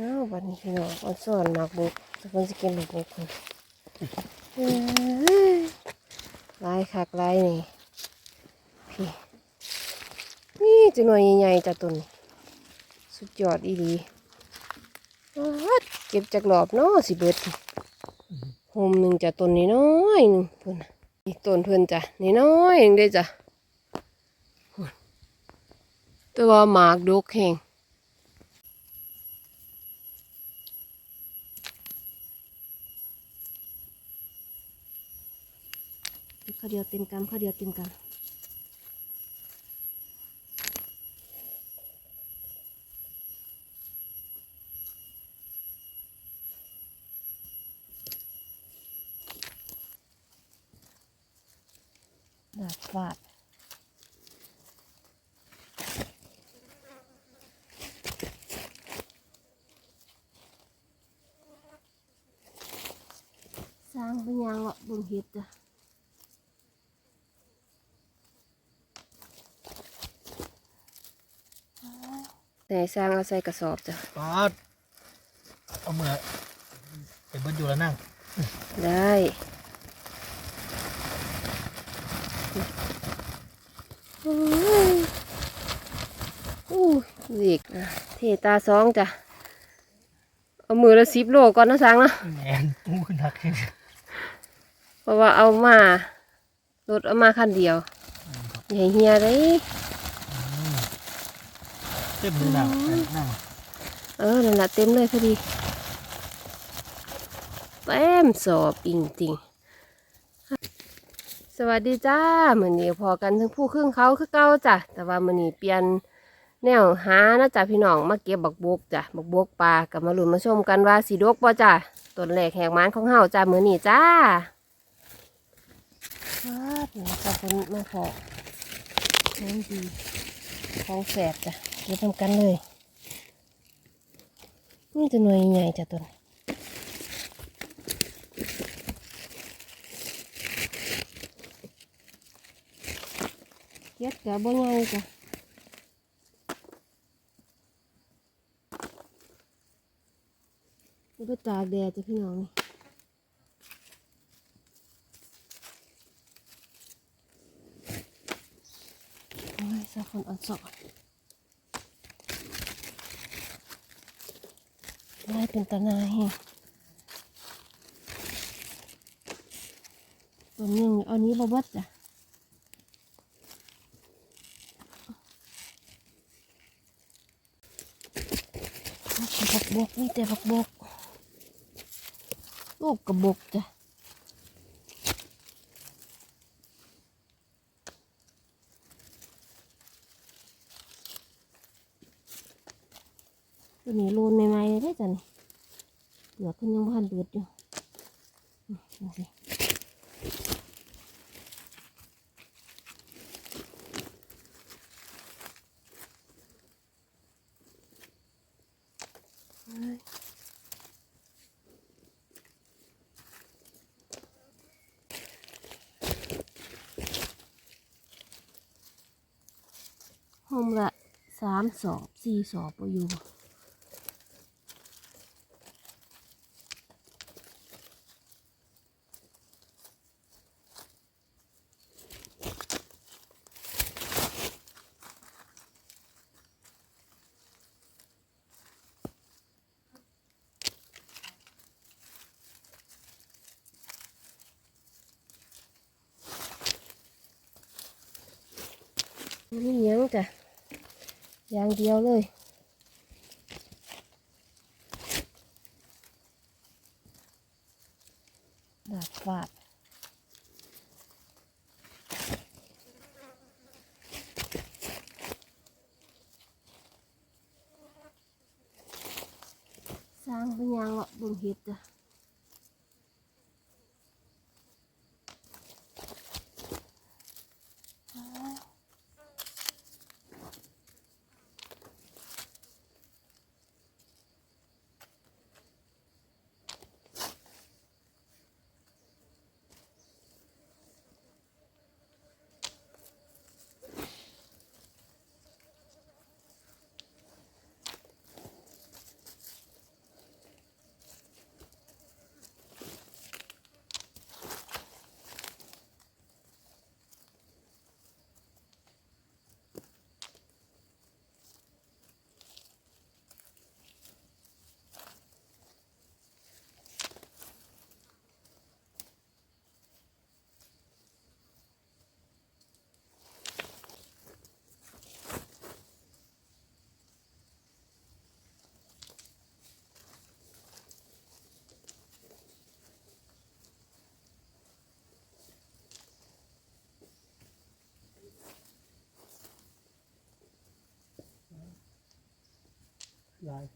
อ้าววันนี้พี่น้องเอาสอนหมากบุกแต่คนจะกินหมากบุกคนลายคักลายนี่พี่ นี่จะหน่วยใหญ่ๆจ้ะตุนสุดยอดอีดีเก็บจากหลอบเนาะสิเบิดโฮมหนึ่งจ้ะต้นนี้น้อยหนึ่งเพิ่นน่ะอีกต้นเพิ่อนจ้ะนี่น้อยหนึ่งได้จ้ะแต่ว่าหมากดกแห้งาวเดียวเต็มกำข้าวเดียวเต็มกำดาดฟาดสร้างเป็นหยังหรอกเบิ่งเห็ดจ้ะ ไหน สร้างเอาใส่กระสอบจ้ะปาดเอาเมื่อไปเบิดอยู่แล้วนั่ง ได้โอ้ยอู้เด็กนะเทตาสองจ้ะ เอามือละสิบโลก่อนนะสังนะแมนอู้ขึ้นหักขึ้นเพราะว่าเอามา รถเอามาคันเดียวใหญ่เฮียเลย เต็มเลยนั่งนั่งเออนั่นแหละเต็มเลยพอดีเต็มสอบอิงติงสวัสดีจ้าเหมือนนี้พอกันทั้งผู้ครึ่งเขาคือเก่าจ้ะแต่ว่ามือนี้เปลี่ยนแนวหานะจ้ะพี่น้องมาเก็บบักบกจ้ะบักบกปลากับมาลุ้นมาชมกันว่าสีดกบ่จ้ะต้นแรกแหกหมันของเฮาจ้ะมือนี้จ้าครับนี่จ้ะคนมาขอน้ำดีของแสบจ้ะเก็บทำกันเลยนี่จะหน่วยใหญ่จ้ะต้นเย็ดกะบ่ใหญ่จ้ะนี่ก็ตากแดดจ้ะพี่น้องนี่โอ้ยสักคนอ่อนสอน ได้เป็นตาหนายตัวหนึ่งอันี้บเบัดจ้ะผักบกนี่แต่ผักบกลูกกระบกจ้ะ ตัวนี้โลนใหม่ๆเลยเด้จ้ะนี่เหลือกขึ้นยังพันเดือดอยู่อืมดูสิเอ้ยห้องละสามสอบสี่สอบอยู่ นี่ยังจ้ะอย่างเดียวเลยดาดฟาดสร้างเป็นยังอะเบิ่งเห็ดจ้ะ 来。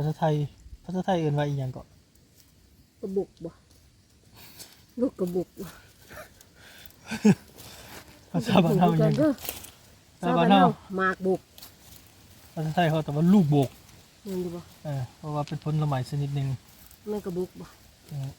ายภาษาไทย ภาษาไทยเอื่นว่าอีหยังก็กระบุกบ่ลูกกระบุกบ่ภาษาบ้านเฮาอีหยังก็ภาษาบ้านเฮาหมากบุกภาษาไทยเขาแต่ว่าลูกโบกเห็นอยู่บ่เออเพราะว่าเป็นผลไม้ชนิดหนึ่งมันกระบุกบ่ เออ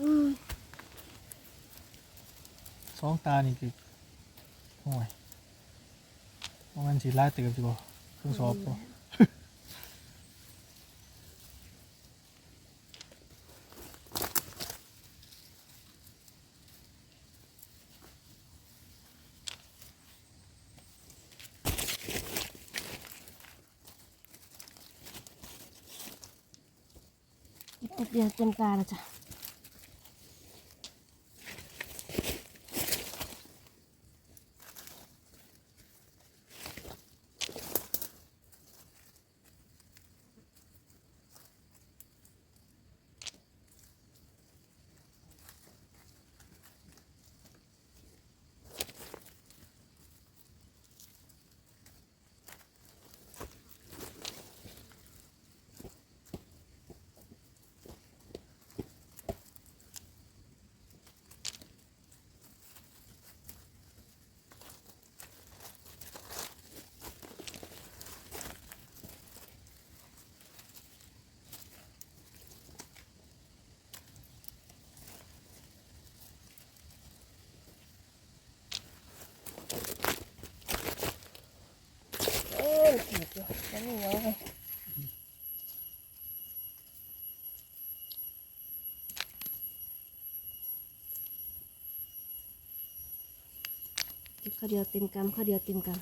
อืม ส องตานี่คือโอ้ยว่ามันสิไล่เติบอยู่บ่เครื่องสอบบ่เดี๋ยวเต็มตาแล้วจ้ะเอ้ ยขีดอยู่แล้วนี่ยังไงข้าวเดียวเต็มกำข้าวเดียวเต็มกำ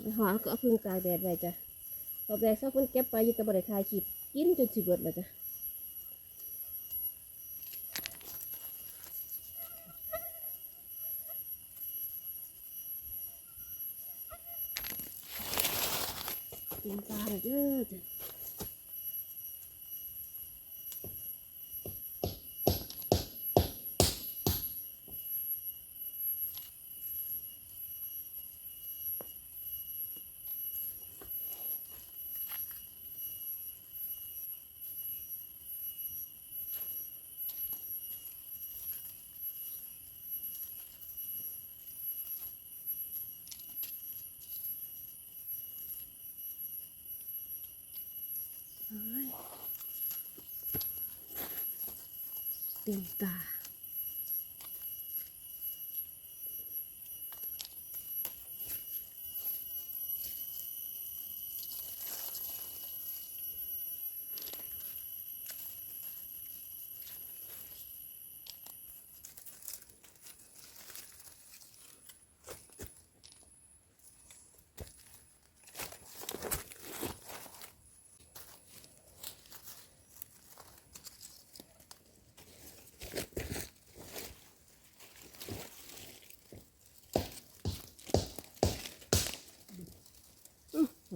ไปหอก็พึ่งกายแดดไว้จ้ะ ตอบแรกสักคนเก็บไปยึดตะบริทายขีดกินจนสิเบิดแล้วจ้ะกินตาเลยเด้อจ้ะเอ้ย เต็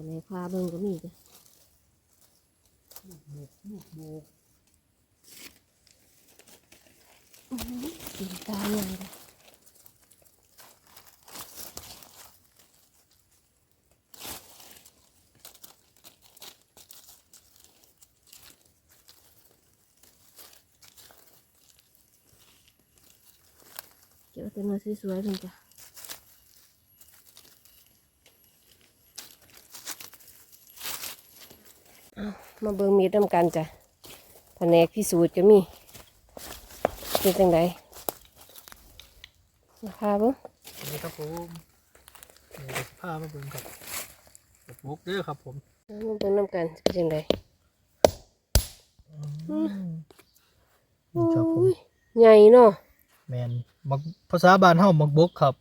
ไหนวาเบิ่งก็มีจ้ะลูกโบกลูกโบกสีตาใหญ่เลยเก็บตัวน้อยสวยๆเลยจ้ะ มาเบิ่งมีดนำกันจ้ะแผนกพิสูจน์ก็มีเป็นจังไดนะคะเบิ่งนี่ครับผมนี่ก็สิผ้ามาเบิ่งครับแบบมุกเด้อครับผมเอามาเบิ่งนำกันเป็นจังไดนี่ครับผมโอ้ยใหญ่เนาะแมนมักภาษาบ้านเฮามักบกครับ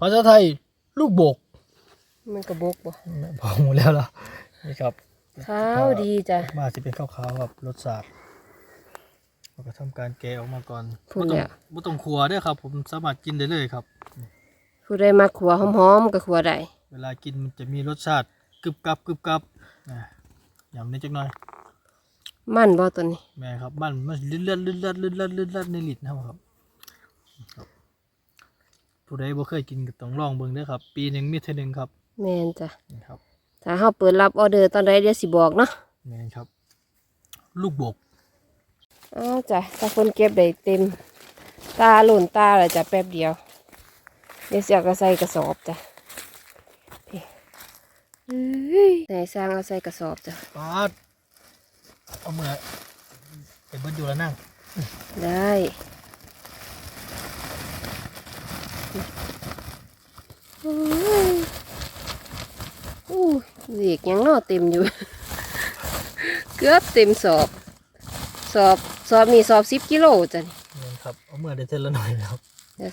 ภาษาไทยลูกบก มันกระบกบ่พอหมดแล้วล่ะนี่ครับ ขาวดีจ้ะมาสิเป็นขาวๆครับรสชาติเราก็ทำการแกะออกมาก่อนพูดบ่ต้องแล้วบ่ต้องขัวเด้อครับ ผมสามารถกินได้เลยครับผู้ใดมาขัวหอมๆก็ขัวได้เวลากินมันจะมีรสชาติกรึบกับกรึบกับนะยำนิดจักหน่อยมันบ่ตัวนี้แม่ครับมันมันลื่นเลือดลื่นเลือดลื่นเลือดลื่นเลือดในลิ้นเฮาครับครับผู้ใดบ่เคยกินก็ต้องลองเบิ่งเด้อครับ ปีหนึงมีเท่อหนึงครับ แม่นจ้ะนี่ครับ ถ้าเฮาเปิดรับออเดอร์ตอนใดเดี๋ยวสิบอกเนาะแม่นครับ ลูกบกอ้าวจ้ะถ้าคนเก็บได้เต็ม ตาหล่นตาแล้วจ้ะแป๊บเดียว เดี๋ยวสิเอากระใส่กระสอบจ้ะพี่เฮ้ยไหนสร้างเอาใส่กระสอบจ้ะปาดเอามือไปเบิดอยู่แล้วนั่ง ได้โอ้ยอู้ เด็กยังเนอเต็มอยู่ เกือบเต็มสอบ สอบสอบนี่สอบสิบกิโลจ้ะนี่แม่นครับเอามือได้เท่าละหน่อยแล้วเดี๋ยว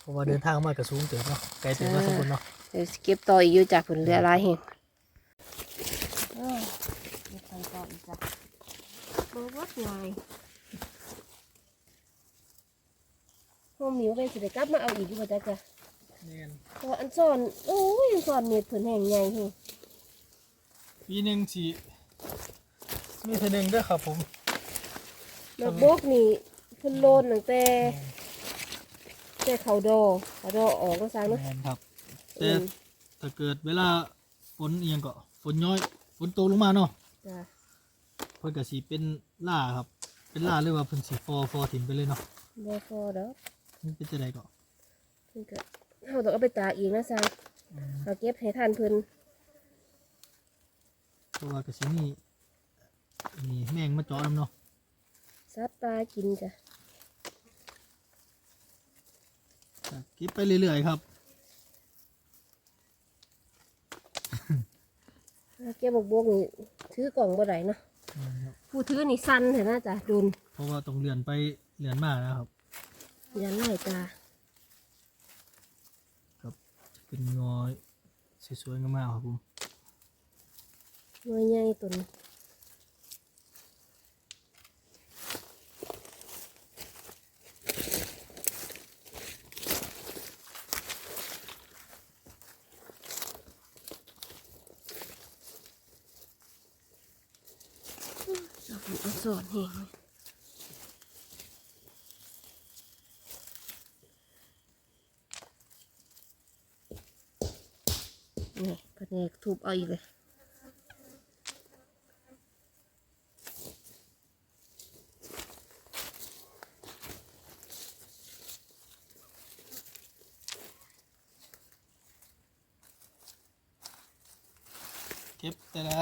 เพราะว่าเดินทางมากระสูงเติบเนาะไกลเติบเนาะทุกคนเนาะเดี๋ยวสิเก็บต่ออีกอยู่จากผลเรือหลายแห่งเออเก็บไปต่ออีกจ้ะโบวัดไงพ่อหมิวไปสิได้กลับมาเอาอีกดีกว่าจ้ะจ้ะแม่นเพออันซ่อนโอ้ยอันซ่อนเม็ดเพิ่นแห้งใหญ่แฮง ปีหนึงสิมีเท่อหนึงเด้อครับผมดอกบกนี่เพิ่นโลนตั้งแต่แต่เขาดอเขาดอออกก็ซังเนาะแม่นครับแต่อืมถ้าเกิดเวลาฝนเอียงก็ฝนย้อยฝนตกลงมาเนาะจ้ะเพิ่นก็สิเป็นล่าครับ เป็นล่าหรือว่าเพิ่นสิฟอฟอถิ่มไปเลยเนาะบ่พอดอกมันเป็นจังไดก็เพิ่นก็เฮาต้องเอาไปตากอีกนะซังเอาเก็บให้ทันเพิ่น เพราะว่าก็สิมีมีแมงมาเจาะนํเนาะสัตว์ปลากินจ้ะก็เก็บไปเรื่อยๆครับเอาเก็บบกบกนี่ถือกล่องบ่ได้เนาะอืมครับผู้ถือนี่สั่นเถอะนะจ้ะโดนเพราะว่าต้องเลื่อนไปเลื่อนมานะครับยันไล่ตาเป็นงอยสวยๆงามๆครับผมห น่วยใหญ่ตัวนี้เอาผมเอาสอนเองนี่พะเนกทุบเอาอีกเลย เก็บแต่ละ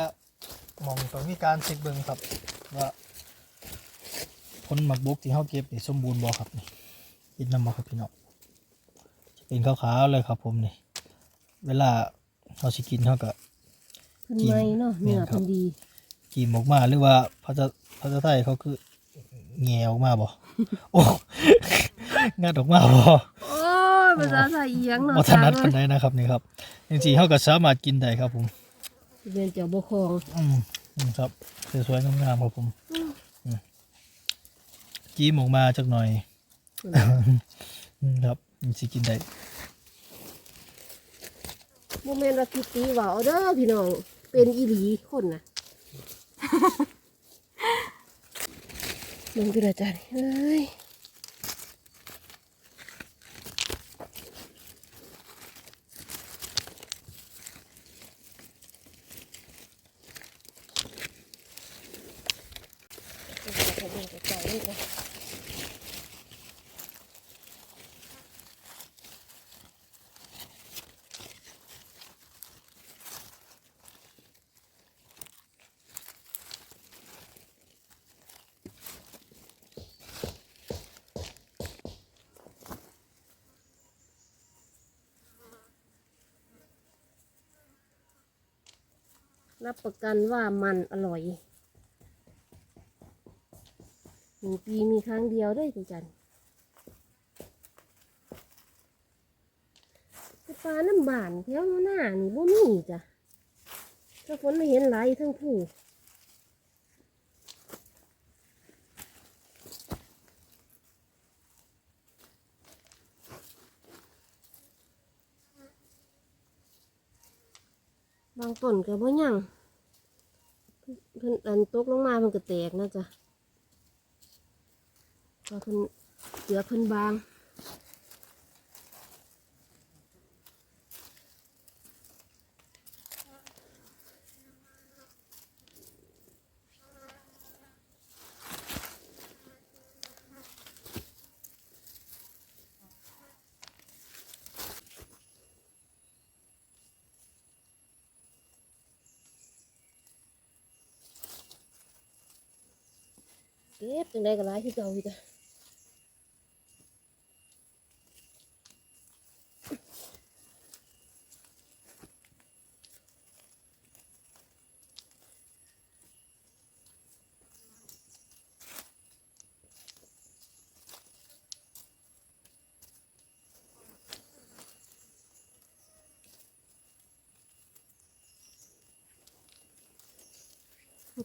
หมองต้องมีการเช็คเบิ่งครับ ว่าผลหมักบกที่เฮาเก็บนี่สมบูรณ์บ่ครับนี่กินน้ำบ่ครับพี่น้องจะเป็นขาวๆเลยครับผมนี่ เวลาเฮาสิกินเฮาก็เพิ่นไม่เนาะแม่เนื้อนครับเพิ่นดีกีมออกมาหรือว่าภาษาภาษาไทยเขาคือแงวออกมาบ่โอ้งานออกมาบ่โอ้ยภาษาไทยอีหยังเนาะบ่ถนัดปานใดนะครับนี่ครับจริงๆเฮาก็สามารถกินได้ครับผม เรียนเจ้าบ่คองอืมอืมครับสวยๆงามๆครับผมอืมจิ้มออกมาจักหน่อยอืมครับมันสิกินได้บ่แม่นว่าคิดตีว่าเอาเด้อพี่น้อง เป็นอีหลีคนน่ะมันคืออาจารย์เอ้ย รับประกันว่ามันอร่อยหนึ่งปีมีครั้งเดียวด้วยจันปลาน้ำบานแถวหน้านี่บ่มีจ้ะถ้าฝนไม่เห็นไหลายทั้งผู้บางต้นก็บ่ยัง เพิ่นอันตกลงมาเพิ่นก็แตกนะจ๊ะเพราะเพิ่นเสือเพิ่นบาง เก็บจังได้ก็หลายที่เก่าอยู่จ้ะ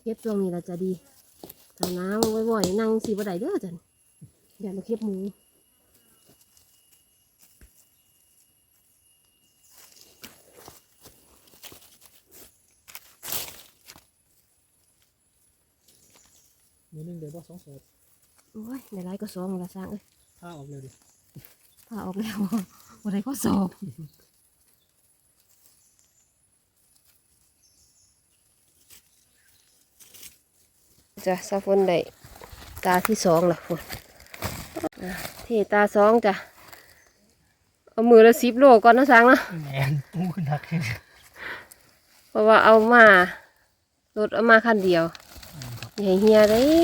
เก็บช่วงนี้เราจะดี ถ้าน้ำบ่อยๆนั่งสีบ่ได้เด้อจันอย่ามาเก็บหมูมือหนึงเดี๋ยวบ่สองสอบโอ้ยในไรก็สองละสร้างเอ้ยถ้าออกเลยดิพาออกแล้วบ่ได้ก็สอบ จ้ะซาฟนได้ตาที่สองละคุณอะที่ตาสองจ้ะเอามือละสิบโลก่อนนะสร้างนะแมนปูหนักขึ้นเพราะว่าเอามารถเอามาคันเดียวใหญ่เฮียเลย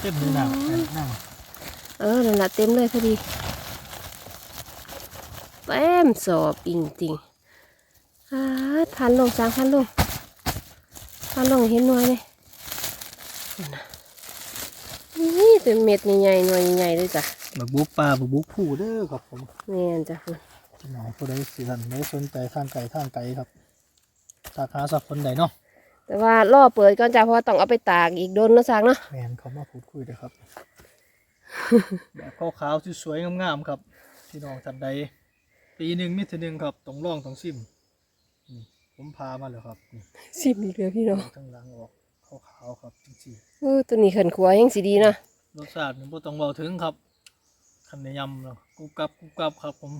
เต็มเลยหนักนั่งเออนั่นแหละเต็มเลยพอดีเต็มสอบจริงๆอ่าพันลงสามพันลง พันลงเห็นหน่วยเลยนั่นน่ะนี่เป็นเม็ดใหญ่ๆหน่วยใหญ่ๆเลยจ้ะบักบุกปลาบักบุกผู้เด้อครับผมแม่นจ้ะคุณพี่น้องผู้ใดสิสันได้สนใจทางไก่ทางไก่ครับถ้าหาสักคนใดเนาะแต่ว่าล่อเปิดก่อนจ้ะเพราะว่าต้องเอาไปตากอีกโดนเนาะสักเนาะแมนเขามาพูดคุยเลยครับ แบบขาวๆสวยๆงามๆครับพี่น้องท่านใดปีหนึ่งมิถุนหนึ่งครับต้องลองต้องซิมนี่ ผมพามาแล้วครับนี่สิบอีกแล้วพี่น้องทั้งหลังออกขาวๆครับจริงเออตัวนี้ขันขัวยังสีดีเนาะๆรสชาตินี่บ่ต้องเบาถึงครับคันในยำเนาะกรุบกรับกรุบกรับครับผม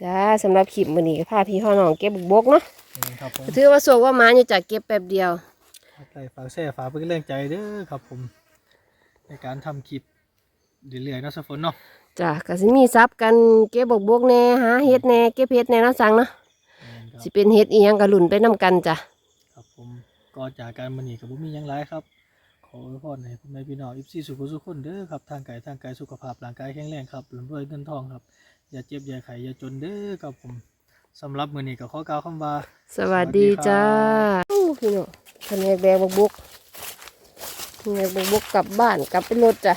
จ้าสำหรับคลิปมื้อนี้ก็พาพี่พ่อน้องเก็บบุกบกเนาะนี่ครับผมถือว่าสวกว่าหมาอยู่จากเก็บแป๊บเดียว ฝากไลค์ฝากแชร์ฝากเป็นแรงใจเด้อครับผม ในการทำคลิปเรื่อยๆเนาะสะฝนเนาะ จ้ะก็สิมีซับกันเก็บบกบกแหน่หาเห็ดแหน่เก็บเห็ดแหน่เนาะสั่งเนาะแม่น ครับสิเป็นเห็ดอีหยังก็ลุ่นไปนํกันจ้ะ ครับผมก็จากการมันนี่กับผมมีหยังไรครับ ขออวยพรให้พ่อแม่พี่น้องอิฟซีสุขสุขคนเด้อครับทางกายทางกายสุขภาพร่างกายแข็งแรงครับร่ำรวยเงินทองครับ อย่าเจ็บอย่าไข้อย่าจนเด้อครับผมสำหรับมื้อนี้ก็ขอกล่าวคำว่า สวัสดีสวัสดีครับจ้าโอ้พี่น้องคันแยกแบกบกบกแยกบกบกกลับบ้านกลับไปรถจ้ะ